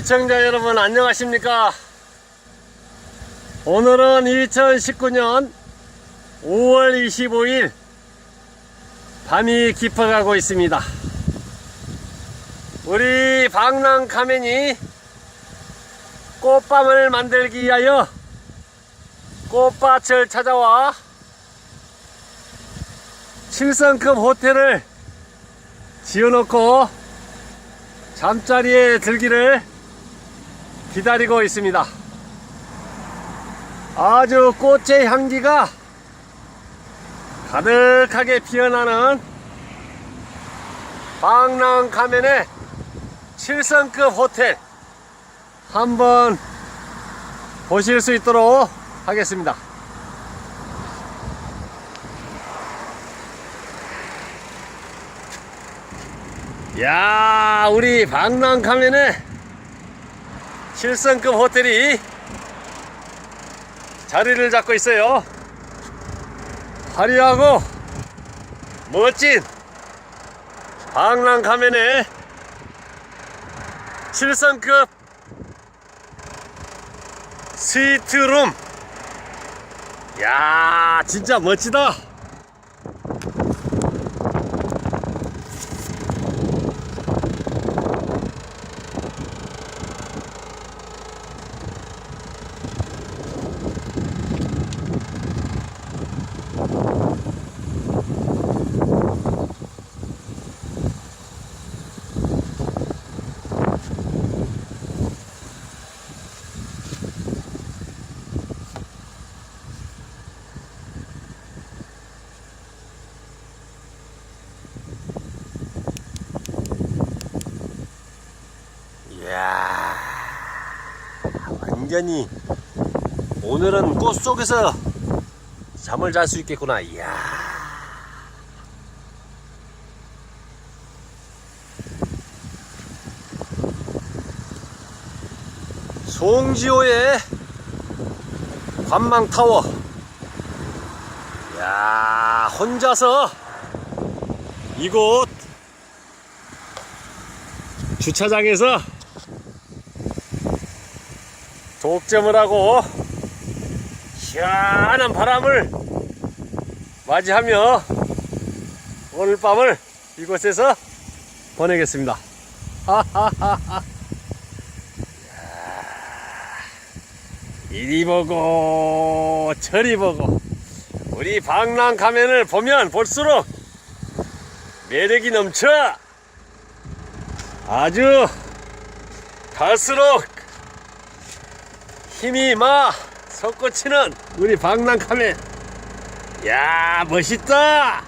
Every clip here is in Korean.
시청자 여러분 안녕하십니까? 오늘은 2019년 5월 25일 밤이 깊어가고 있습니다. 우리 방랑 카멘이 꽃밤을 만들기 위하여 꽃밭을 찾아와 7성급 호텔을 지어놓고 잠자리에 들기를 기다리고 있습니다. 아주 꽃의 향기가 가득하게 피어나는 방랑 가면의 7성급 호텔 한번 보실 수 있도록 하겠습니다. 야 우리 방랑 가면에 7성급 호텔이 자리를 잡고 있어요. 화려하고 멋진 방랑 가면에 7성급 스위트룸. 야 진짜 멋지다 이야 완전히 오늘은 꽃 속에서 잠을 잘 수 있겠구나. 이야. 송지호의 관망타워. 야 혼자서 이곳 주차장에서 독점을 하고 시원한 바람을 맞이하며 오늘 밤을 이곳에서 보내겠습니다. 하하하하. 이리 보고 저리 보고 우리 방랑 가면을 보면 볼수록 매력이 넘쳐 아주 갈수록 힘이 막 솟구치는 우리 방랑카멘 야 멋있다!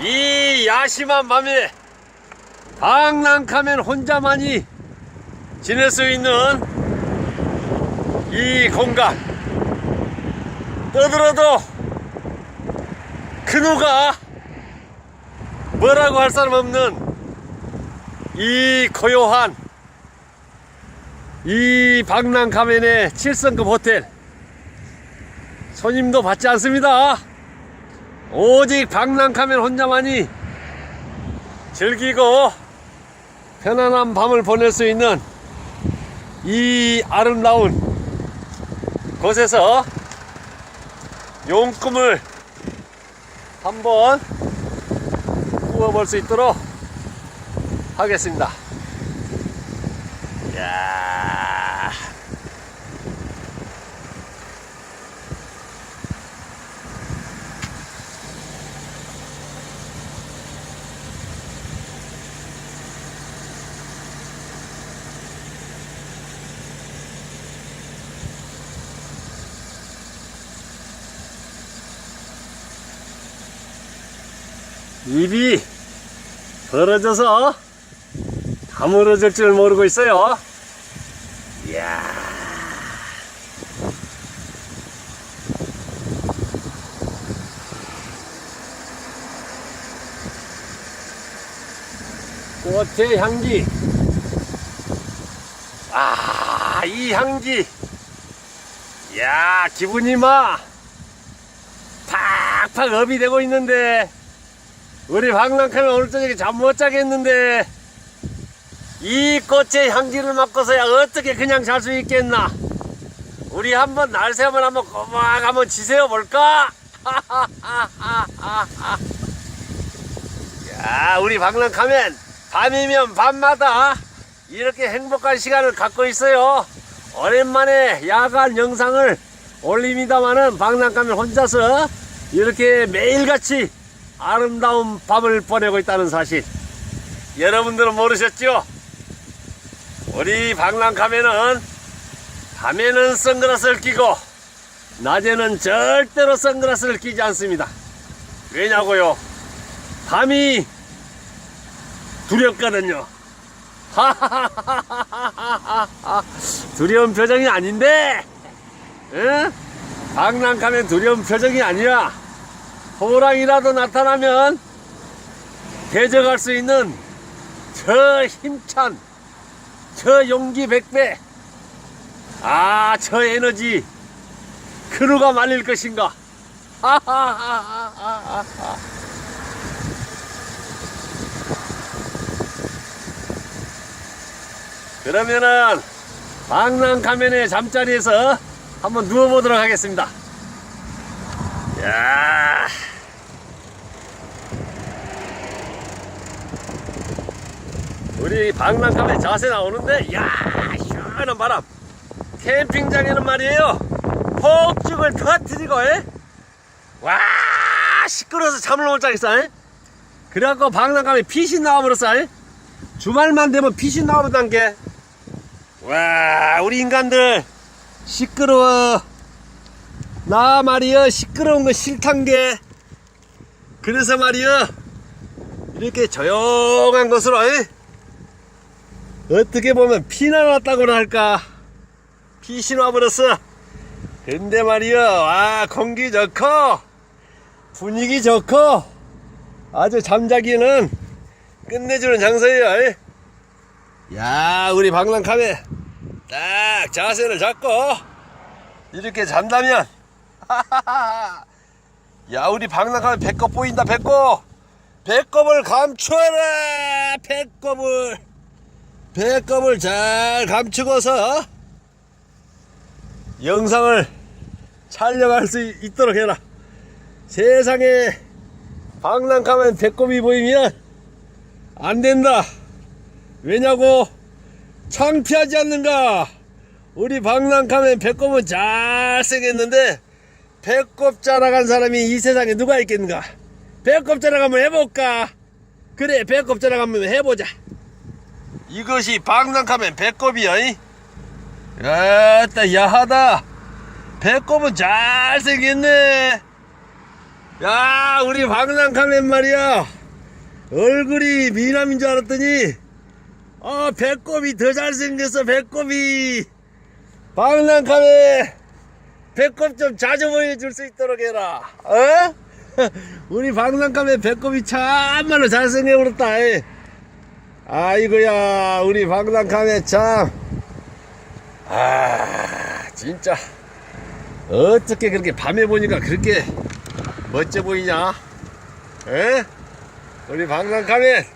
이 야심한 밤에 방랑카멘 혼자만이 지낼 수 있는 이 공간. 떠들어도 그 누가 뭐라고 할 사람 없는 이 고요한 이 가면의 7성급 호텔 손님도 받지 않습니다. 오직 가면 혼자만이 즐기고 편안한 밤을 보낼 수 있는 이 아름다운 곳에서 용꿈을 한번 꾸어볼 수 있도록 하겠습니다. 야. 입이 벌어져서 다물어질 줄 모르고 있어요. 이야. 꽃의 향기. 아, 이 향기. 야, 기분이 막 팍팍 업이 되고 있는데 우리 박랑카는 오늘 저녁에 잠 못 자겠는데 이 꽃의 향기를 맡고서야 어떻게 그냥 잘 수 있겠나? 우리 한번 날새만 한번 꼬막 한번 지새워 볼까? 야, 우리 박람카면 밤이면 밤마다 이렇게 행복한 시간을 갖고 있어요. 오랜만에 야간 영상을 올립니다마는 박람카면 혼자서 이렇게 매일같이 아름다운 밤을 보내고 있다는 사실. 여러분들은 모르셨죠? 우리 박람카면은 밤에는 선글라스를 끼고 낮에는 절대로 선글라스를 끼지 않습니다. 왜냐고요? 밤이 두렵거든요. 두려운 표정이 아닌데, 응? 박람카면 두려운 표정이 아니라 호랑이라도 나타나면 대적할 수 있는 저 힘찬, 저 용기 백배, 아, 저 에너지, 그 누가 말릴 것인가? 그러면은 방랑 가면의 잠자리에서 한번 누워보도록 하겠습니다. 야. 우리 방랑 가면 자세 나오는데, 야, 시원한 바람. 캠핑장에는 말이에요. 폭죽을 터뜨리고, 에? 와, 시끄러워서 잠을 못 자겠어, 에? 그래갖고 방랑 가면 피신 나와버렸어, 에? 주말만 되면 피신 나오던 게. 와, 우리 인간들 시끄러워. 나 말이여 시끄러운 거 싫단 게. 그래서 말이여 이렇게 조용한 것으로 에? 어떻게 보면 피나 났다고나 할까. 피신 와버렸어. 근데 말이여, 와, 공기 좋고, 분위기 좋고, 아주 잠자기는 끝내주는 장소예요. 에? 야, 우리 방랑카메 딱 자세를 잡고 이렇게 잔다면, 야, 우리 방랑카메 배꼽 보인다, 배꼽. 배꼽을 감추어라, 배꼽을. 배꼽을 잘 감추고서 영상을 촬영할 수 있도록 해라. 세상에 방랑카면 배꼽이 보이면 안 된다. 왜냐고 창피하지 않는가? 우리 방랑카면 배꼽은 잘생겼는데 배꼽 자랑한 사람이 이 세상에 누가 있겠는가? 배꼽 한번 해볼까? 그래 배꼽 한번 해보자. 이것이 방랑카면 배꼽이야. 이? 야따 야하다. 배꼽은 잘생겼네. 야 우리 방랑카면 말이야. 얼굴이 미남인 줄 알았더니 아 배꼽이 더 잘생겼어 배꼽이 방랑카메 배꼽 좀 자주 보여줄 수 있도록 해라 어? 우리 방랑카메 배꼽이 참말로 잘생겨버렸다 이. 아이고야 우리 방랑카메 참 아 진짜 어떻게 그렇게 밤에 보니까 그렇게 멋져 보이냐 에? 우리 방랑카메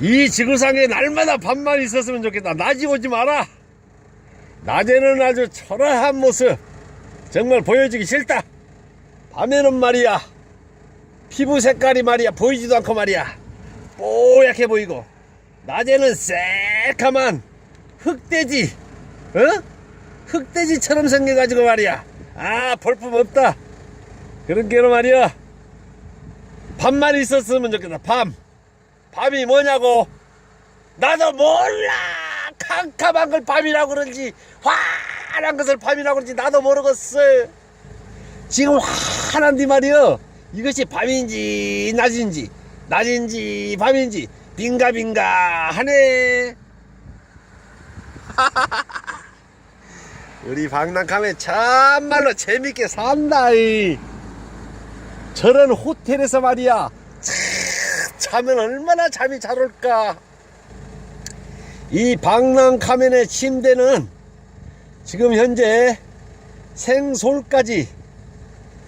이 지구상에 날마다 밤만 있었으면 좋겠다. 낮이 오지 마라. 낮에는 아주 초라한 모습. 정말 보여주기 싫다. 밤에는 말이야. 피부 색깔이 말이야. 보이지도 않고 말이야. 뽀얗게 보이고. 낮에는 새카만 흑돼지. 어? 흑돼지처럼 생겨가지고 말이야. 아, 볼품 없다. 그런 게로 말이야. 밤만 있었으면 좋겠다. 밤. 밤이 뭐냐고 나도 몰라 캄캄한 걸 밤이라고 그런지 환한 것을 밤이라고 그런지 나도 모르겠어 지금 환한데 말이여 이것이 밤인지 낮인지 낮인지 밤인지 빙가빙가 하네 우리 박랑카메 참말로 재밌게 산다 이. 저런 호텔에서 말이야 자면 얼마나 잠이 잘 올까. 이 방랑 카멘의 침대는 지금 현재 생솔까지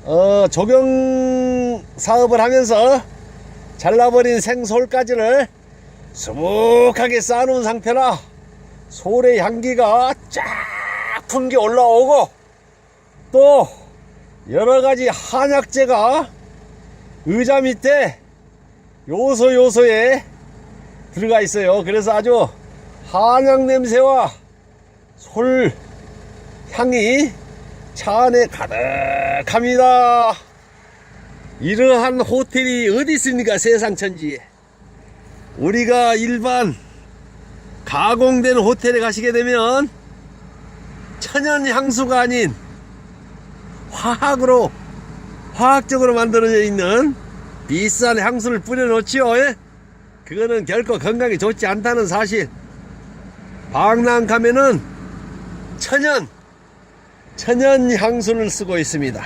어, 적용 사업을 하면서 잘라버린 생솔가지를 수북하게 쌓아놓은 상태라 솔의 향기가 쫙 풍겨 올라오고 또 여러가지 한약재가 의자 밑에 요소 요소에 들어가 있어요. 그래서 아주 한약 냄새와 솔 향이 차 안에 가득합니다. 이러한 호텔이 어디 있습니까? 세상 천지에. 우리가 일반 가공된 호텔에 가시게 되면 천연 향수가 아닌 화학으로 화학적으로 만들어져 있는 비싼 향수를 뿌려놓지요. 예? 그거는 결코 건강에 좋지 않다는 사실. 방랑 가면은 천연 천연 향수를 쓰고 있습니다.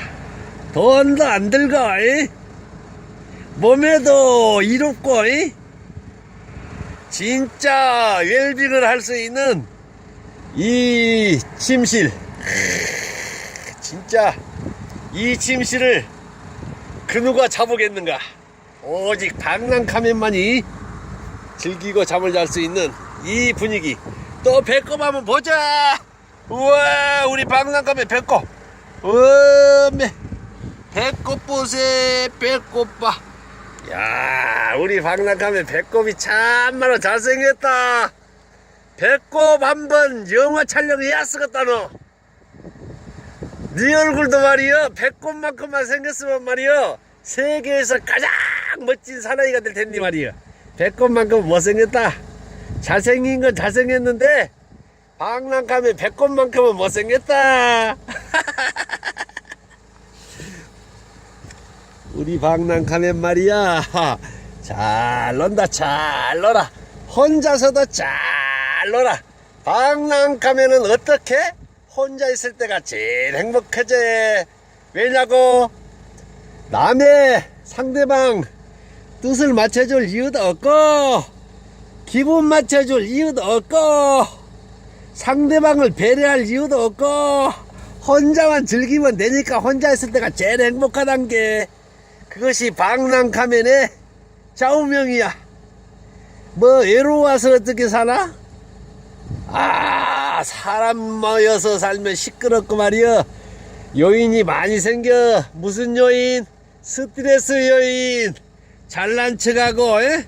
돈도 안 들고 이? 몸에도 이롭고 이? 진짜 웰빙을 할 수 있는 이 침실 진짜 이 침실을 그 누가 잡으겠는가 오직 방랑카면만이 즐기고 잠을 잘 수 있는 이 분위기 또 배꼽 한번 보자 우와 우리 방랑카면 배꼽 어메 배꼽 보세 배꼽 봐 야, 우리 박락하면 배꼽이 참말로 잘생겼다. 배꼽 한번 영화 촬영해야 쓰겠다, 너. 네 얼굴도 말이여, 배꼽만큼만 생겼으면 말이여, 세계에서 가장 멋진 사나이가 될 텐데 말이여. 배꼽만큼 못생겼다. 잘생긴 건 잘생겼는데, 박락하면 배꼽만큼은 못생겼다. 우리 박랑카면 말이야. 잘 논다 잘 놀아. 혼자서도 잘 놀아. 박랑카면은 어떻게 혼자 있을 때가 제일 행복하지? 왜냐고? 남의 상대방 뜻을 맞춰줄 이유도 없고 기분 맞춰줄 이유도 없고 상대방을 배려할 이유도 없고 혼자만 즐기면 되니까 혼자 있을 때가 제일 행복하단 게 그것이 방랑카면의 좌우명이야. 뭐 외로워서 어떻게 사나? 아 사람 모여서 살면 시끄럽고 말이여 요인이 많이 생겨 무슨 요인? 스트레스 요인 잘난 척하고 에?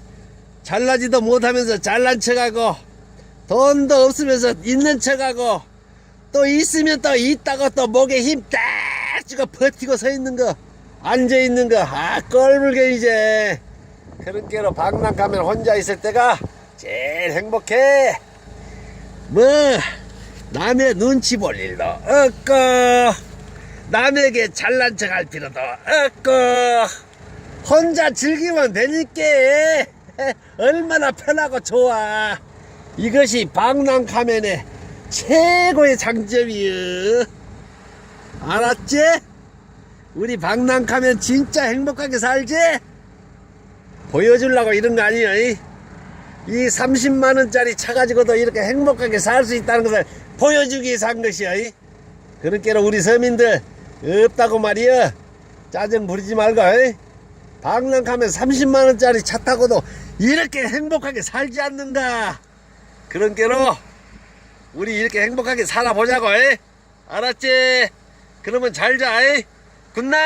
잘나지도 못하면서 잘난 척하고 돈도 없으면서 있는 척하고 또 있으면 또 있다고 또 목에 힘딱 쥐고 버티고 서 있는 거 앉아 있는 거, 아, 껄불게 이제. 그렇게로 방랑 가면 혼자 있을 때가 제일 행복해. 뭐, 남의 눈치 볼 일도 없고, 남에게 잘난 척 할 필요도 없고, 혼자 즐기면 되니까, 얼마나 편하고 좋아. 이것이 방랑 가면의 최고의 장점이여. 알았지? 우리 방랑카면 진짜 행복하게 살지? 보여주려고 이런 거 아니야. 이, 이 30만원짜리 차 가지고도 이렇게 행복하게 살 수 있다는 것을 보여주기 위해서 한 것이야. 이. 그렇게로 우리 서민들 없다고 말이야. 짜증 부리지 말고. 이. 방랑카면 30만원짜리 차 타고도 이렇게 행복하게 살지 않는가. 그런 게로 우리 이렇게 행복하게 살아보자고. 이. 알았지? 그러면 잘 자. 이. 굿나잇